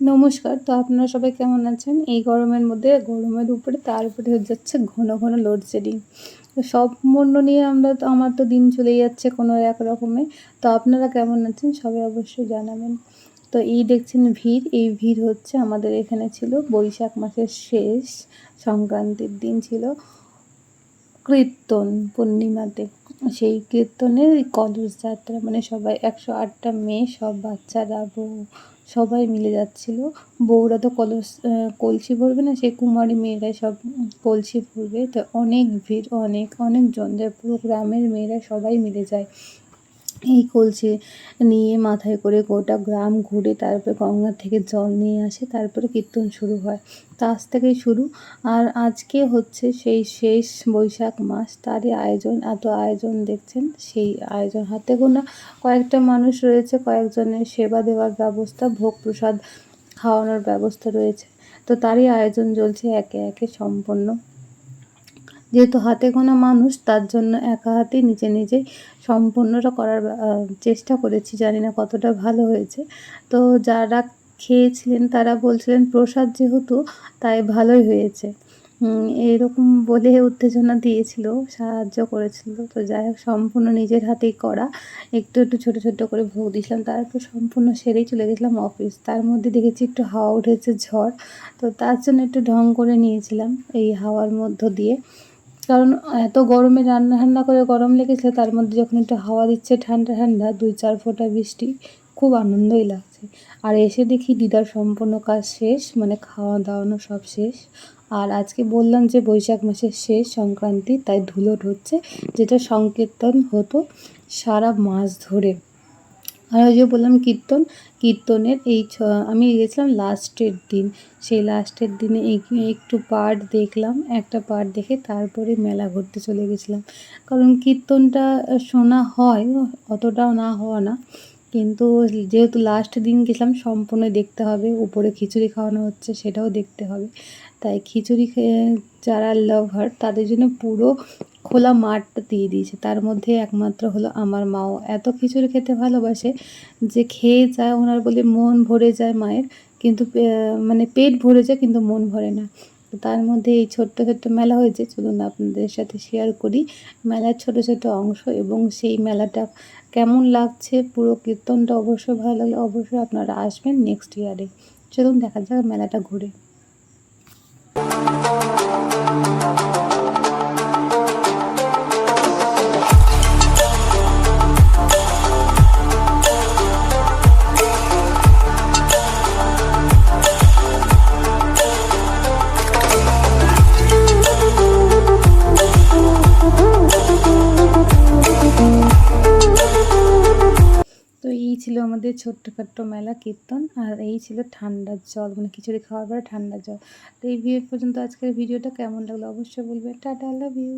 নমস্কার, তো আপনারা সবাই কেমন আছেন? এই গরমের মধ্যে, গরমের উপরে তার উপরে হয়ে যাচ্ছে ঘন ঘন লোডশেডিং তো সব মূল্য নিয়ে আমরা তো, আমার তো দিন চলে যাচ্ছে কোনো এক রকমে। তো আপনারা কেমন আছেন? সবাই অবশ্যই জানাবেন। তো এই দেখছেন ভিড়, এই ভিড় হচ্ছে আমাদের এখানে ছিল বৈশাখ মাসের শেষ সংক্রান্তির দিন ছিল কীর্তন পূর্ণিমাতে। সেই কীর্তনের কলস যাত্রা মানে সবাই একশো আটটা মেয়ে, সব বাচ্চারা, বউ সবাই মিলে যাচ্ছিল। বউরা তো কলস কলসি ভরবে না সে কুমারী মেয়েরাই সব কলসি ভরবে। তো অনেক ভিড়, অনেক অনেক জন যায় পুরো গ্রামের মেয়েরা সবাই মিলে যায়। এই কলসি নিয়ে মাথায় করে গোটা গ্রাম ঘুরে তারপরে গঙ্গা থেকে জল নিয়ে আসে, তারপরে কীর্তন শুরু হয়। তা আজ থেকেই শুরু। আর আজকে হচ্ছে সেই শেষ বৈশাখ মাস, তারই আয়োজন, এত আয়োজন দেখছেন, সেই আয়োজন। হাতে গোনা কয়েকটা মানুষ রয়েছে, কয়েকজনের সেবা দেওয়ার ব্যবস্থা, ভোগ প্রসাদ খাওয়ানোর ব্যবস্থা রয়েছে। তো তারই আয়োজন চলছে একে একে সম্পন্ন। যেহেতু হাতে কোনো মানুষ, তার জন্য একা হাতে নিজে নিজেই সম্পূর্ণটা করার চেষ্টা করেছি। জানি না কতটা ভালো হয়েছে। তো যারা খেয়েছিলেন, তারা বলছিলেন, প্রসাদ যেহেতু, তাই ভালোই হয়েছে। এরকম বলে উত্তেজনা দিয়েছিল, সাহায্য করেছিল। তো যাই হোক, সম্পূর্ণ নিজের হাতেই করা। একটু একটু ছোটো ছোটো করে ভোগ দিয়েছিলাম, তারপর সম্পূর্ণ সেরেই চলে গেছিলাম অফিস। তার মধ্যে দেখেছি একটু হাওয়া উঠেছে, ঝড়। তো তার জন্য একটু ঢং করে নিয়েছিলাম, এই হাওয়ার মধ্য দিয়ে। কারণ এত গরমে রান্না ঠান্না করে গরম লেগেছে, তার মধ্যে যখন একটু হাওয়া দিচ্ছে ঠান্ডা ঠান্ডা, দুই চার ফোঁটা বৃষ্টি, খুব আনন্দই লাগছে। আর এসে দেখি দিদার সম্পূর্ণ কাজ শেষ মানে খাওয়া দাওয়ানো সব শেষ। আর আজকে বললাম যে বৈশাখ মাসের শেষ সংক্রান্তি, তাই ধুলোট হচ্ছে, যেটা সংকীর্তন হতো সারা মাস ধরে। আর ওই যে বললাম কীর্তন, কীর্তনের এই ছ, আমি গেছিলাম লাস্টের দিন। সেই লাস্টের দিনে একটু পার্ট দেখলাম, একটা পার্ট দেখে তারপরে মেলা ঘুরতে চলে গেছিলাম। কারণ কীর্তনটা শোনা হয়, অতটাও না হওয়া না। কিন্তু যেহেতু লাস্ট দিন গেছিলাম, সম্পূর্ণ দেখতে হবে, উপরে খিচুড়ি খাওয়ানো হচ্ছে, সেটাও দেখতে হবে। তাই খিচুড়ি যারা লাভার তাদের জন্য পুরো খোলা মাঠটা দিয়ে দিয়েছে। তার মধ্যে একমাত্র হলো আমার মাও। এত খিচুড়ি খেতে ভালোবাসে যে খেয়ে যায়, ওনার বলে মন ভরে যায় মায়ের, কিন্তু মানে পেট ভরে যায় কিন্তু মন ভরে না। তার মধ্যে এই ছোট্ট ছোট্ট মেলা হয়েছে। চলুন আপনাদের সাথে শেয়ার করি মেলার ছোট ছোট অংশ এবং সেই মেলাটা কেমন লাগছে, পুরো কীর্তনটা অবশ্যই ভালো লাগলে অবশ্যই আপনারা আসবেন নেক্সট ইয়ারে চলুন দেখা যাক মেলাটা ঘুরে। ছিল আমাদের ছোট্টখাট্ট মেলা, কীর্তন, আর এই ছিল ঠান্ডার জল মানে খিচুড়ি খাওয়ার পরে ঠান্ডার জল। তো এই পর্যন্ত আজকের ভিডিওটা কেমন লাগল অবশ্যই বলবে টাটা লাভ ইউ